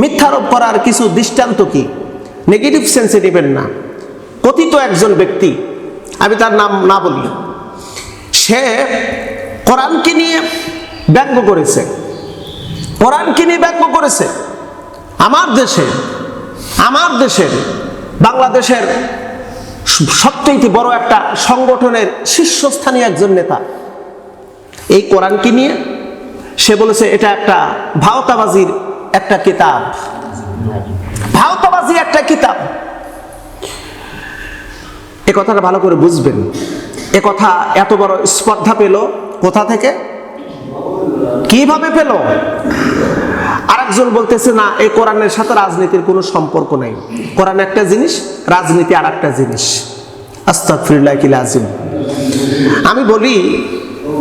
মিথ্যারোপ করার কিছু দৃষ্টান্ত কি? নেগেটিভ সেন্সে নেবেন না। কথিত একজন ব্যক্তি, আমি তার নাম না বলি সে কোরআনকে নিয়ে ব্যঙ্গ করেছে। কোরআনকে নিয়ে ব্যঙ্গ করেছে। আমার দেশে, আমার দেশের, বাংলাদেশের সবচেয়ে বড় একটা সংগঠনের শীর্ষস্থানীয় একজন নেতা। এই কোরআনকে নিয়ে সে বলেছে, এটা একটা ভাওতাবাজির একটা কিতাব। ভাওতাবাজি একটা কিতাব। এ কথাটা ভালো করে বুঝবেন। এ কথা এত বড় স্পর্ধা পেল কোথা থেকে? কীভাবে পেল? আরেকজন বলতেছে, না, এই কোরআনের সাথে রাজনীতির কোনো সম্পর্ক নেই। কোরআন একটা জিনিস, রাজনীতি আর একটা জিনিস। আস্তাগফিরুল্লাহ কি লাজিম। আমি বলি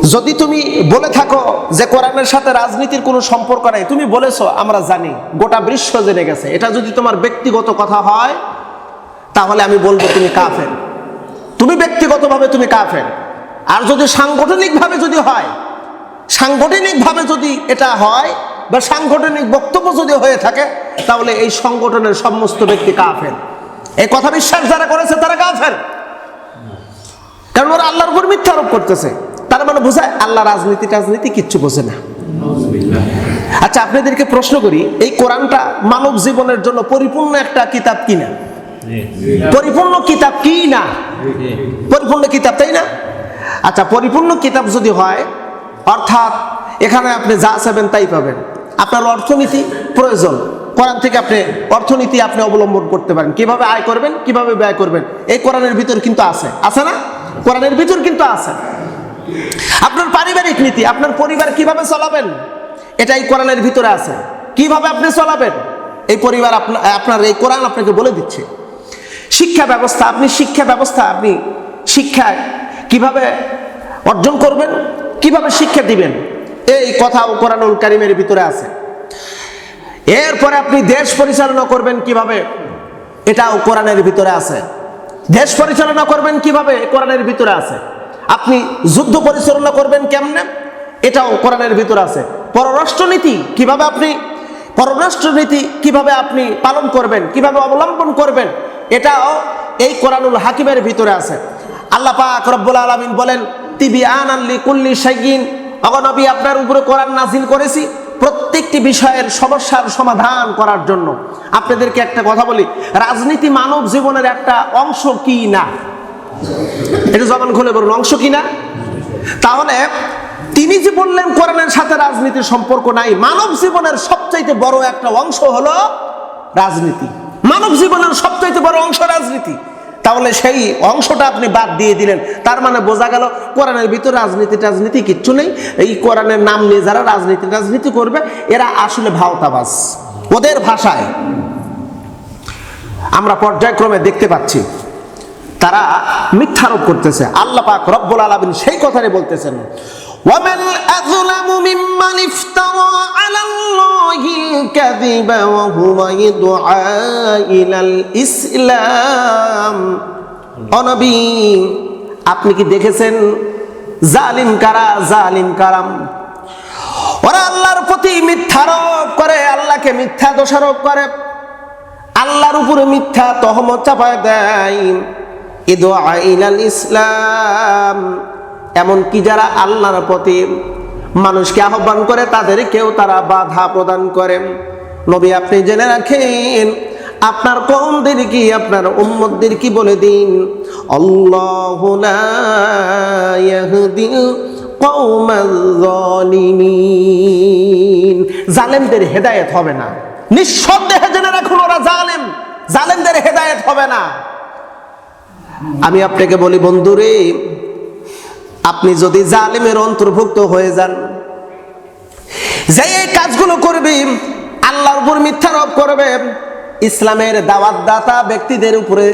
যদি তুমি বলে থাকো যে কোরআনের সাথে রাজনীতির কোনো সম্পর্ক নেই, তুমি বলেছ, আমরা জানি, গোটা বিশ্ব জেনে গেছে। এটা যদি তোমার ব্যক্তিগত কথা হয়, তাহলে আমি বলব তুমি কাফের। তুমি ব্যক্তিগতভাবে তুমি কাফের। আর যদি সাংগঠনিকভাবে যদি হয়, সাংগঠনিকভাবে যদি এটা হয়, বা সাংগঠনিক বক্তব্য যদি হয়ে থাকে, তাহলে এই সংগঠনের সমস্ত ব্যক্তি কাফের। এই কথা বিশ্বাস যারা করেছে, তারা কাফের। কারণ ওরা আল্লাহর উপর মিথ্যা আরোপ করতেছে। তার মানে বোঝায় আল্লাহ রাজনীতি টাজনীতি কিচ্ছু বোঝে না। আচ্ছা আপনাদেরকে প্রশ্ন করি, এই কোরআনটা মানব জীবনের জন্য পরিপূর্ণ একটা কিতাব কিনা পরিপূর্ণ কিতাব কি না? পরিপূর্ণ কিতাব, তাই না? আচ্ছা পরিপূর্ণ কিতাব যদি হয়, অর্থাৎ এখানে আপনি যা চাবেন তাই পাবেন। আপনার অর্থনীতি প্রয়োজন। কোরআন থেকে আপনি অর্থনীতি আপনি অবলম্বন করতে পারেন। কীভাবে আয় করবেন, কীভাবে ব্যয় করবেন, এই কোরআনের ভিতর কিন্তু আছে। আছে না? কোরআনের ভিতর কিন্তু আছে। আপনার পারিবারিক নীতি, আপনার পরিবার কীভাবে চালাবেন? এটাই কোরআনের ভিতরে আছে। কীভাবে আপনি চলাবেন? এই পরিবার আপনা- আপনার এই কোরআন আপনাকে বলে দিচ্ছে। শিক্ষা ব্যবস্থা, আপনি শিক্ষা ব্যবস্থা, আপনি শিক্ষায় কীভাবে অর্জন করবেন? কীভাবে শিক্ষা দিবেন? এই কথাও কোরআনুল কারিমের ভিতরে আছে। এরপরে আপনি দেশ পরিচালনা করবেন কীভাবে? এটাও কোরআনের ভিতরে আছে। দেশ পরিচালনা করবেন কীভাবে? কোরআনের ভিতরে আছে। আপনি যুদ্ধ পরিচালনা করবেন কেমনে? এটাও কোরআনের ভিতরে আছে। পররাষ্ট্রনীতি কীভাবে আপনি, পররাষ্ট্রনীতি কীভাবে আপনি পালন করবেন, কীভাবে অবলম্বন করবেন, এটাও এই কোরআনুল হাকিমের ভিতরে আছে। আল্লাহ পাক রব্বুল আলামিন বলেন তিবি আন আল্লি কুল্লি শাইগিন অগনবী আপনার উপরে কোরআন নাজিল করেছি প্রত্যেকটি বিষয়ের সমস্যার সমাধান করার জন্য। আপনাদেরকে একটা কথা বলি, রাজনীতি মানব জীবনের একটা অংশ কি না? এটা জবান খুলে বলুন, অংশ কি না তাহলে তিনি যে বললেন, কোরআনের সাথে রাজনীতির সম্পর্ক নাই, মানব জীবনের সবচাইতে বড় একটা অংশ হলো রাজনীতি। মানব জীবনের সবচাইতে বড় অংশ রাজনীতি। তাহলে সেই অংশটা আপনি বাদ দিয়ে দিলেন। তার মানে বোঝা গেল, কোরআনের ভিতরে রাজনীতি টাজনীতি কিচ্ছু নেই। এই কোরআনের নাম নিয়ে যারা রাজনীতি রাজনীতি করবে, এরা আসলে ভাওতাবাজ। ওদের ভাষায়। আমরা পর্যায়ক্রমে দেখতে পাচ্ছি। তারা মিথ্যারোপ করতেছে আল্লাহ পাক রব্বুল আলামিন সেই কথাই বলতেছেন ومن أظلم ممن افترى على الله الكذب وهو يدعى إلى الإسلام অনবী আপনি কি দেখেছেন জালিম কারা জালিম কারাম ওরা আল্লাহর প্রতি মিথ্যারোপ করে আল্লাহকে মিথ্যা দোষারোপ করে আল্লাহর উপরে মিথ্যা তহমত চাপায় দেয় ইদু আইলাল ইসলাম। এমনকি যারা আল্লাহর প্রতি মানুষকে আহ্বান করে, তাদেরকেও তারা বাধা প্রদান করে। নবী, আপনি জেনে রাখেন, আপনার কমদের কি, আপনার উম্মতদের কি বলে দিন? জালেমদের হেদায়েত হবে না। নিঃসন্দেহে জেনে রাখুন, ওরা জালেম। জালেমদের হেদায়েত হবে না। আমি আপনাকে বলি, বন্ধুরে, আপনি যদি জালেমের অন্তর্ভুক্ত হয়ে যান, যে এই কাজগুলো করবে, আল্লাহর উপর মিথ্যারোপ করবে, ইসলামের দাওয়াতদাতা ব্যক্তিদের উপরে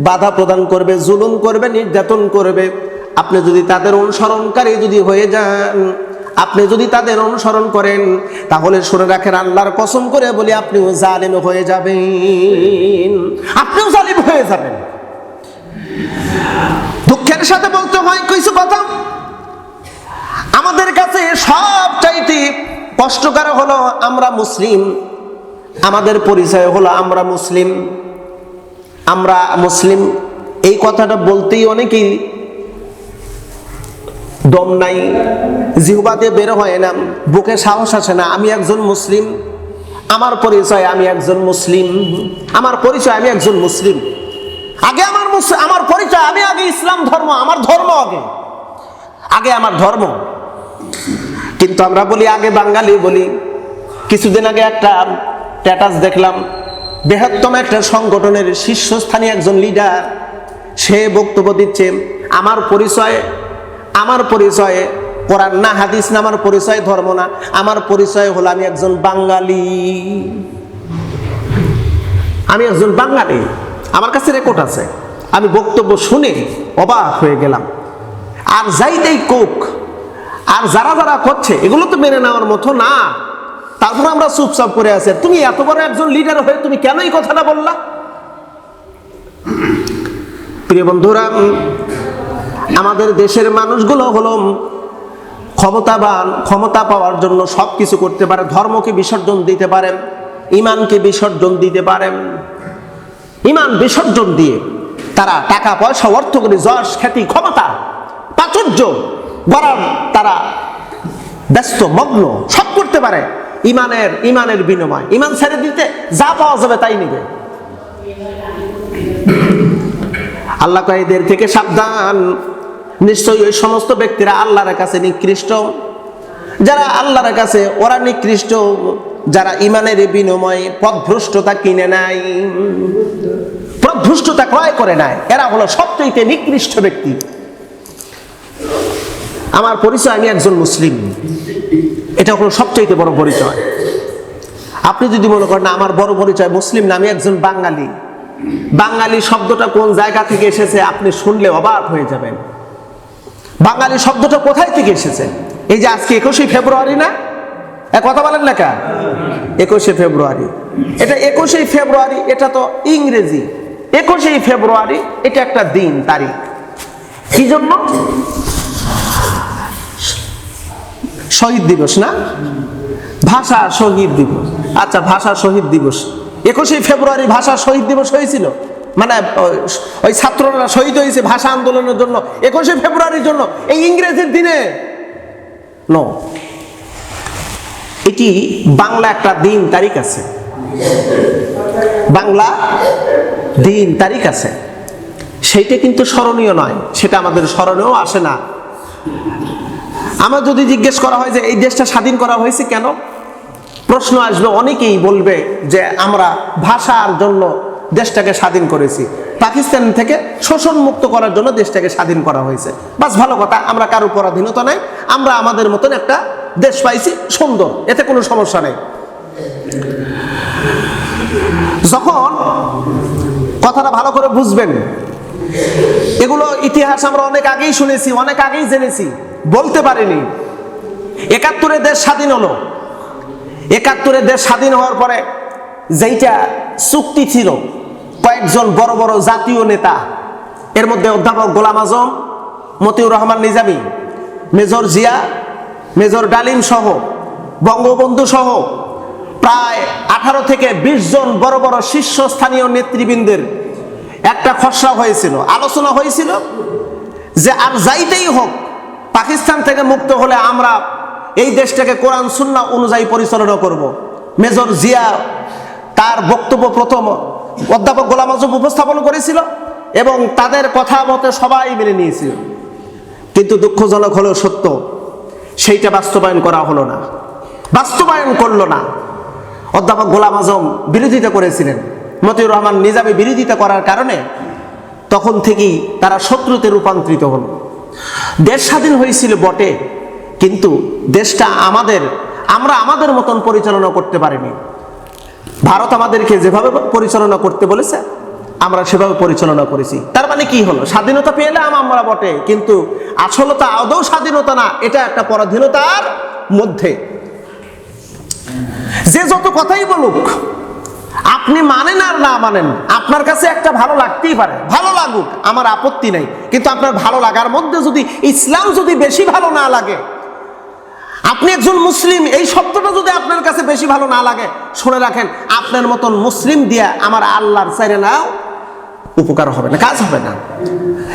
বাধা প্রদান করবে, জুলুম করবে, নির্যাতন করবে। আপনি যদি তাদের অনুসরণকারী যদি হয়ে যান, আপনি যদি তাদের অনুসরণ করেন, তাহলে শুনে রাখেন, আল্লাহর কসম করে বলি, আপনিও জালিম হয়ে যাবেন। আপনিও জালিম হয়ে যাবেন। দুঃখের সাথে বলতে হয় কিছু কথা? আমাদের কাছে সব চাইতে কষ্টকর হলো আমরা মুসলিম। আমাদের পরিচয় হলো আমরা মুসলিম। আমরা মুসলিম। এই কথাটা বলতেই অনেকেই দম নাই জিহবাতে বের হয় না, বুকে সাহস আসে না, আমি একজন মুসলিম, আমার পরিচয় আমি একজন মুসলিম, আমার পরিচয় আমি একজন মুসলিম। আগে আমার মুস- আমার পরিচয়, আমি আগে ইসলাম ধর্ম, আমার ধর্ম আগে। আগে আমার ধর্ম। কিন্তু আমরা বলি আগে বাঙালি বলি। কিছুদিন আগে একটা স্ট্যাটাস দেখলাম, বৃহত্তম একটা সংগঠনের শীর্ষস্থানীয় একজন লিডার সে বক্তব্য দিচ্ছে, আমার পরিচয়, আমার পরিচয়ে, কোরআন না, হাদিস না, আমার পরিচয় ধর্ম না, আমার পরিচয় হলো আমি একজন বাঙালি। আমি একজন বাঙালি। আমার কাছে রেকর্ড আছে। আমি বক্তব্য শুনে অবাক হয়ে গেলাম। আর যাইতেই কোক, আর যারা যারা করছে, এগুলো তো মেনে নেওয়ার মতো না। তারপর আমরা চুপচাপ করে আছি। তুমি এত বড় একজন লিডার হয়ে তুমি কেন এই কথাটা বললা? প্রিয় বন্ধুরা, আমাদের দেশের মানুষগুলো হলো ক্ষমতাবান, ক্ষমতা পাওয়ার জন্য সব কিছু করতে পারে, ধর্মকে বিসর্জন দিতে পারেন ইমানকে বিসর্জন দিতে পারেন ইমান বিসর্জন দিয়ে তারা টাকা পয়সা অর্থ করে যশ, খ্যাতি, ক্ষমতা, প্রাচুর্য গড়ার তারা ব্যস্ত, মগ্ন সব করতে পারে। ইমানের ইমানের বিনিময়। ইমান ছেড়ে দিতে যা পাওয়া যাবে তাই নিবে। আল্লাহ কয়েদের থেকে সাবধান। নিশ্চয়ই ওই সমস্ত ব্যক্তিরা আল্লাহর কাছে নিকৃষ্ট। যারা আল্লাহর কাছে, ওরা নিকৃষ্ট। যারা ইমানের বিনিময়ে পথভ্রষ্টতা কিনে নাই, পথভ্রষ্টতা ক্রয় করে নাই, এরা হলো সবচেয়ে নিকৃষ্ট ব্যক্তি। আমার পরিচয়, আমি একজন মুসলিম। এটা হলো সবচেয়ে বড় পরিচয়। আপনি যদি মনে করেন আমার বড় পরিচয় মুসলিম না, আমি একজন বাঙালি। বাঙালি শব্দটা কোন জায়গা থেকে এসেছে, আপনি শুনলে অবাক হয়ে যাবেন। বাঙালি শব্দটা কোথায় থেকে এসেছে? এই যে আজকে একুশে ফেব্রুয়ারি না? কথা বলেন না একুশে ফেব্রুয়ারি। এটা একুশে ফেব্রুয়ারি, এটা তো ইংরেজি। একুশে ফেব্রুয়ারি, এটা একটা দিন, তারিখ। কি জন্য শহীদ দিবস না? ভাষা শহীদ দিবস। আচ্ছা ভাষা শহীদ দিবস। একুশে ফেব্রুয়ারি ভাষা শহীদ দিবস হয়েছিল। মানে ওই- ওই ছাত্ররা শহীদ হয়েছে ভাষা আন্দোলনের জন্য। একুশে ফেব্রুয়ারির জন্য। এই ইংরেজির দিনে? নো এটি বাংলা একটা দিন তারিখ আছে। বাংলা দিন তারিখ আছে। সেইটা কিন্তু স্মরণীয় নয়, সেটা আমাদের স্মরণেও আসে না। আমার যদি জিজ্ঞেস করা হয় যে এই দেশটা স্বাধীন করা হয়েছে কেন? প্রশ্ন আসবে, অনেকেই বলবে যে আমরা ভাষার জন্য দেশটাকে স্বাধীন করেছি। পাকিস্তান থেকে শোষণ মুক্ত করার জন্য দেশটাকে স্বাধীন করা হয়েছে। বাস ভালো কথা, আমরা কারও পরাধীনতা নাই, আমরা আমাদের মতন একটা দেশ পাইছি সুন্দর, এতে কোনো সমস্যা নেই। যখন কথাটা ভালো করে বুঝবেন, এগুলো ইতিহাস আমরা অনেক আগেই শুনেছি, অনেক আগেই জেনেছি, বলতে পারিনি। একাত্তরে দেশ স্বাধীন হলো। একাত্তরে দেশ স্বাধীন হওয়ার পরে যেইটা চুক্তি ছিল কয়েকজন বড় বড় জাতীয় নেতা এর মধ্যে অধ্যাপক গোলাম আজম, মতিউর রহমান নিজামী, মেজর জিয়া, মেজর ডালিম সহ, বঙ্গবন্ধু সহ প্রায় আঠারো থেকে বিশ জন বড় বড় শীর্ষস্থানীয় নেতৃবৃন্দের একটা খসড়া হয়েছিল আলোচনা হয়েছিল যে আর যাইতেই হোক, পাকিস্তান থেকে মুক্ত হলে আমরা এই দেশটাকে কোরআন সুন্না অনুযায়ী পরিচালনা করব। মেজর জিয়া তার বক্তব্য প্রথম অধ্যাপক গোলাম আজম উপস্থাপন করেছিল এবং তাদের কথা মতে সবাই মেনে নিয়েছিল। কিন্তু দুঃখজনক হলেও সত্য, সেইটা বাস্তবায়ন করা হলো না। বাস্তবায়ন করল না। অধ্যাপক গোলাম আজম বিরোধিতা করেছিলেন। মতিউর রহমান নিজামে বিরোধিতা করার কারণে তখন থেকেই তারা শত্রুতে রূপান্তরিত হলো। দেশ স্বাধীন হয়েছিল বটে, কিন্তু দেশটা আমাদের, আমরা আমাদের মতন পরিচালনা করতে পারিনি। ভারত আমাদেরকে যেভাবে পরিচালনা করতে বলেছে, আমরা সেভাবে পরিচালনা করেছি। তার মানে কি হলো? স্বাধীনতা পেলাম আমরা বটে, কিন্তু আসলতা আদৌ স্বাধীনতা না, এটা একটা পরাধীনতার মধ্যে। যে যত কথাই বলুক, আপনি মানেন আর না মানেন, আপনার কাছে একটা ভালো লাগতেই পারে। ভালো লাগুক, আমার আপত্তি নেই। কিন্তু আপনার ভালো লাগার মধ্যে যদি ইসলাম যদি বেশি ভালো না লাগে আপনি একজন মুসলিম, এই শব্দটা যদি আপনার কাছে বেশি ভালো না লাগে, শুনে রাখেন, আপনার মতন মুসলিম দিয়ে আমার আল্লাহর চাইরে নাও, উপকার হবে না, কাজ হবে না।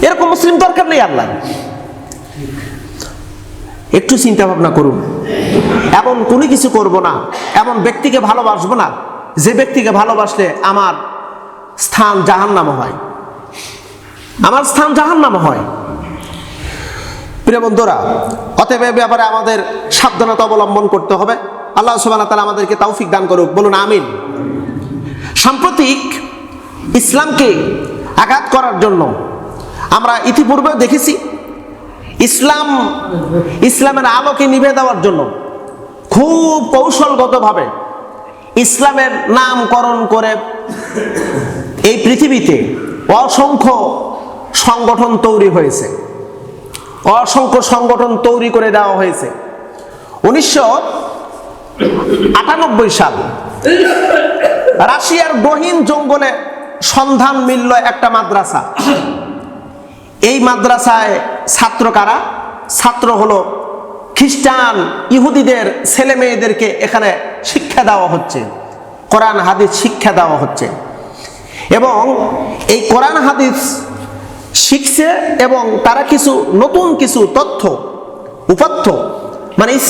এরকম মুসলিম দরকার নেই আল্লাহ। একটু চিন্তা ভাবনা করুন। এমন কোনো কিছু করব না, এমন ব্যক্তিকে ভালোবাসবো না, যে ব্যক্তিকে ভালোবাসলে আমার স্থান জাহান্নাম হয়। আমার স্থান জাহান্নাম হয়। প্রিয় বন্ধুরা, অতএব ব্যাপারে আমাদের সাবধানতা অবলম্বন করতে হবে। আল্লাহ সুবাহ তালা আমাদেরকে তৌফিক দান করুক। বলুন, আমিন। সাম্প্রতিক ইসলামকে আঘাত করার জন্য আমরা ইতিপূর্বে দেখেছি, ইসলাম, ইসলামের আলোকে নিভে দেওয়ার জন্য খুব কৌশলগতভাবে ইসলামের নামকরণ করে এই পৃথিবীতে অসংখ্য সংগঠন তৈরি হয়েছে। অসংখ্য সংগঠন তৈরি করে দেওয়া হয়েছে। উনিশশো আটানব্বই সাল রাশিয়ার গহীন জঙ্গলে সন্ধান মিলল একটা মাদ্রাসা। এই মাদ্রাসায় ছাত্র কারা? ছাত্র হলো খ্রিস্টান ইহুদিদের ছেলে মেয়েদেরকে এখানে শিক্ষা দেওয়া হচ্ছে। কোরআন, হাদিস শিক্ষা দেওয়া হচ্ছে। এবং এই কোরআন, হাদিস শিখছে এবং তারা কিছু নতুন কিছু তথ্য উপাত্য মানে ইসলাম